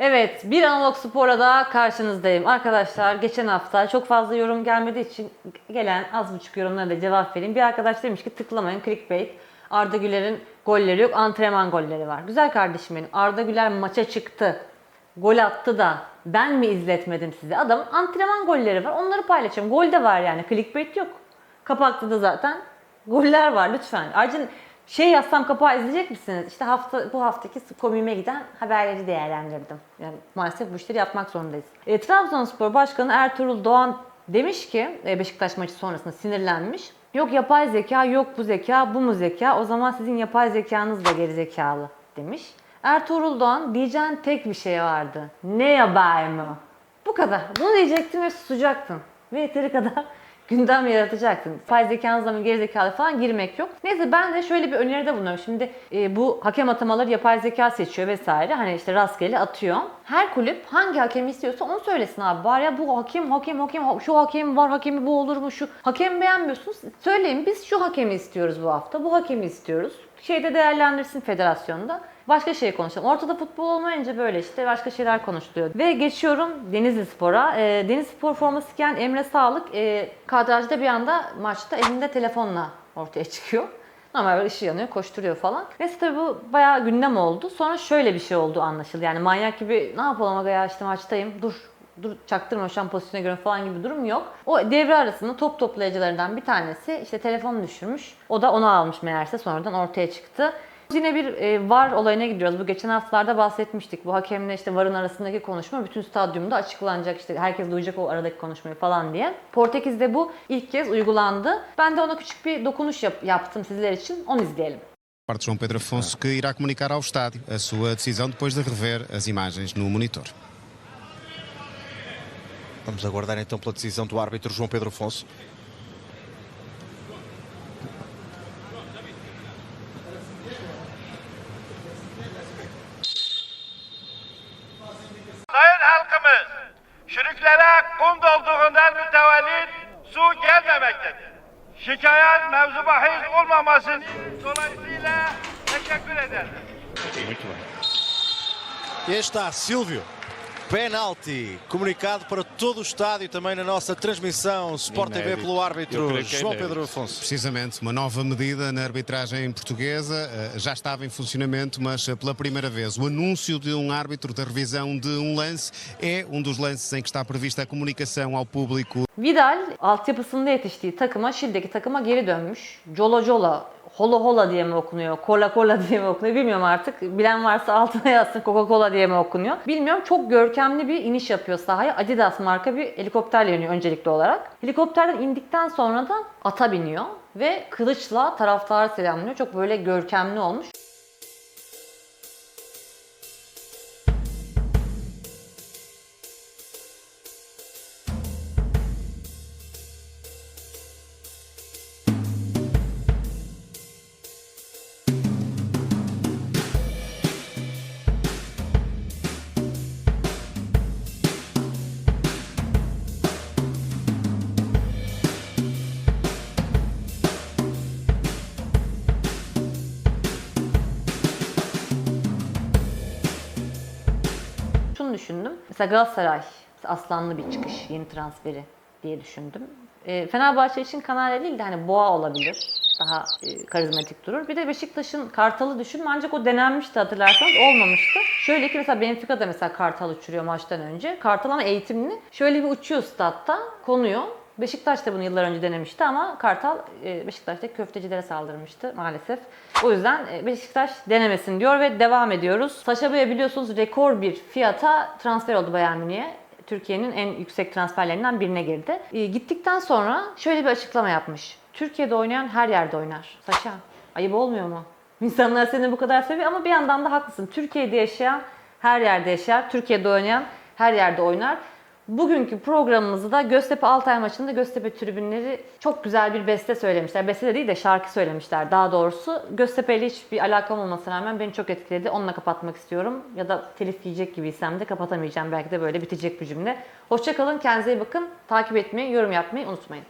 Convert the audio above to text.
Evet, bir analog spora da karşınızdayım. Arkadaşlar geçen hafta çok fazla yorum gelmediği için gelen az buçuk yorumlara da cevap vereyim. Bir arkadaş demiş ki tıklamayın clickbait. Arda Güler'in golleri yok, antrenman golleri var. Güzel kardeşim benim. Arda Güler maça çıktı. Gol attı da ben mi izletmedim size? Adamın antrenman golleri var. Onları paylaşıyorum. Gol de var yani. Clickbait yok. Kapakta da zaten goller var lütfen. Ayrıca şey yazsam kapağı izleyecek misiniz? İşte hafta bu haftaki komiğime giden haberleri değerlendirdim. Yani maalesef bu işleri yapmak zorundayız. E, Trabzonspor Başkanı Ertuğrul Doğan demiş ki e, Beşiktaş maçı sonrasında sinirlenmiş. Yok yapay zeka, yok bu zeka, bu mu zeka? O zaman sizin yapay zekanız da geri zekalı demiş. Ertuğrul Doğan diyeceğin tek bir şey vardı. Ne yapay mı? Bu kadar. Bunu diyecektin ve susacaktın. Ve yeteri kadar gündem yaratacaksın. Faiz zekanızla mı geri zekalı falan girmek yok. Neyse ben de şöyle bir öneride bulunuyorum. Şimdi e, bu hakem atamaları yapay zeka seçiyor vesaire. Hani işte rastgele atıyor. Her kulüp hangi hakemi istiyorsa onu söylesin abi. Var ya bu hakem, hakem, hakem, şu hakem var, hakemi bu olur mu, şu hakemi beğenmiyorsunuz. Söyleyin biz şu hakemi istiyoruz bu hafta, bu hakemi istiyoruz. Şeyde değerlendirsin federasyonda. Başka şey konuşalım. Ortada futbol olmayınca böyle işte başka şeyler konuşuluyor. Ve geçiyorum Denizli Spor'a. E, Denizli Spor forması giyen Emre Sağlık e, kadrajda bir anda maçta elinde telefonla ortaya çıkıyor. Normal böyle ışığı yanıyor, koşturuyor falan. Neyse tabii bu bayağı gündem oldu. Sonra şöyle bir şey oldu anlaşıldı. Yani manyak gibi ne yapalım aga ya işte maçtayım dur dur çaktırma şu an pozisyona göre falan gibi durum yok. O devre arasında top toplayıcılarından bir tanesi işte telefonu düşürmüş. O da onu almış meğerse sonradan ortaya çıktı. Yine bir e, VAR olayına gidiyoruz. Bu geçen haftalarda bahsetmiştik. Bu hakemle işte VAR'ın arasındaki konuşma bütün stadyumda açıklanacak. işte herkes duyacak o aradaki konuşmayı falan diye. Portekiz'de bu ilk kez uygulandı. Ben de ona küçük bir dokunuş yap- yaptım sizler için. Onu izleyelim. parte João Pedro Afonso que irá comunicar ao estádio a sua decisão depois de rever as imagens no monitor. Vamos aguardar então pela decisão do árbitro João Pedro Afonso. Çürüklere kum dolduğundan mütevellit su gelmemektedir. Şikayet mevzu bahis olmamasını dolayısıyla teşekkür ederim. Está Silvio. Penalti comunicado para todo o estádio também na nossa transmissão Sport TV pelo árbitro é João. Pedro Afonso. Precisamente, uma nova medida na arbitragem portuguesa eh, já estava em funcionamento, mas eh, pela primeira vez o anúncio de um árbitro da revisão de um lance é um dos lances em que está prevista a comunicação ao público Vidal altyapısında yetiştiği takıma, Şili'deki takıma geri dönmüş. Jolo Jola, Holo Hola diye mi okunuyor, Cola Cola diye mi okunuyor bilmiyorum artık. Bilen varsa altına yazsın Coca Cola diye mi okunuyor. Bilmiyorum çok görkemli bir iniş yapıyor sahaya. Adidas marka bir helikopterle iniyor öncelikli olarak. Helikopterden indikten sonra da ata biniyor ve kılıçla taraftarı selamlıyor. Çok böyle görkemli olmuş. Düşündüm. Mesela Galatasaray aslanlı bir çıkış, yeni transferi diye düşündüm. E, Fenerbahçe için Kanarya değil de hani Boğa olabilir. Daha e, karizmatik durur. Bir de Beşiktaş'ın Kartal'ı düşün. Ancak o denenmişti hatırlarsanız olmamıştı. Şöyle ki mesela Benfica'da mesela Kartal uçuruyor maçtan önce. Kartal ama eğitimli. Şöyle bir uçuyor statta, konuyor. Beşiktaş da bunu yıllar önce denemişti ama Kartal e, Beşiktaş'taki köftecilere saldırmıştı maalesef. O yüzden e, Beşiktaş denemesin diyor ve devam ediyoruz. Saşa biliyorsunuz rekor bir fiyata transfer oldu Bayern Münih'e. Türkiye'nin en yüksek transferlerinden birine girdi. E, gittikten sonra şöyle bir açıklama yapmış. Türkiye'de oynayan her yerde oynar. Saşa ayıp olmuyor mu? İnsanlar seni bu kadar seviyor ama bir yandan da haklısın. Türkiye'de yaşayan her yerde yaşar. Türkiye'de oynayan her yerde oynar. Bugünkü programımızda da Göztepe Altay maçında Göztepe tribünleri çok güzel bir beste söylemişler. Beste de değil de şarkı söylemişler daha doğrusu. Göztepe ile hiçbir alakam olmasına rağmen beni çok etkiledi. Onunla kapatmak istiyorum. Ya da telif yiyecek gibiysem de kapatamayacağım. Belki de böyle bitecek bu cümle. Hoşçakalın, kendinize iyi bakın. Takip etmeyi, yorum yapmayı unutmayın.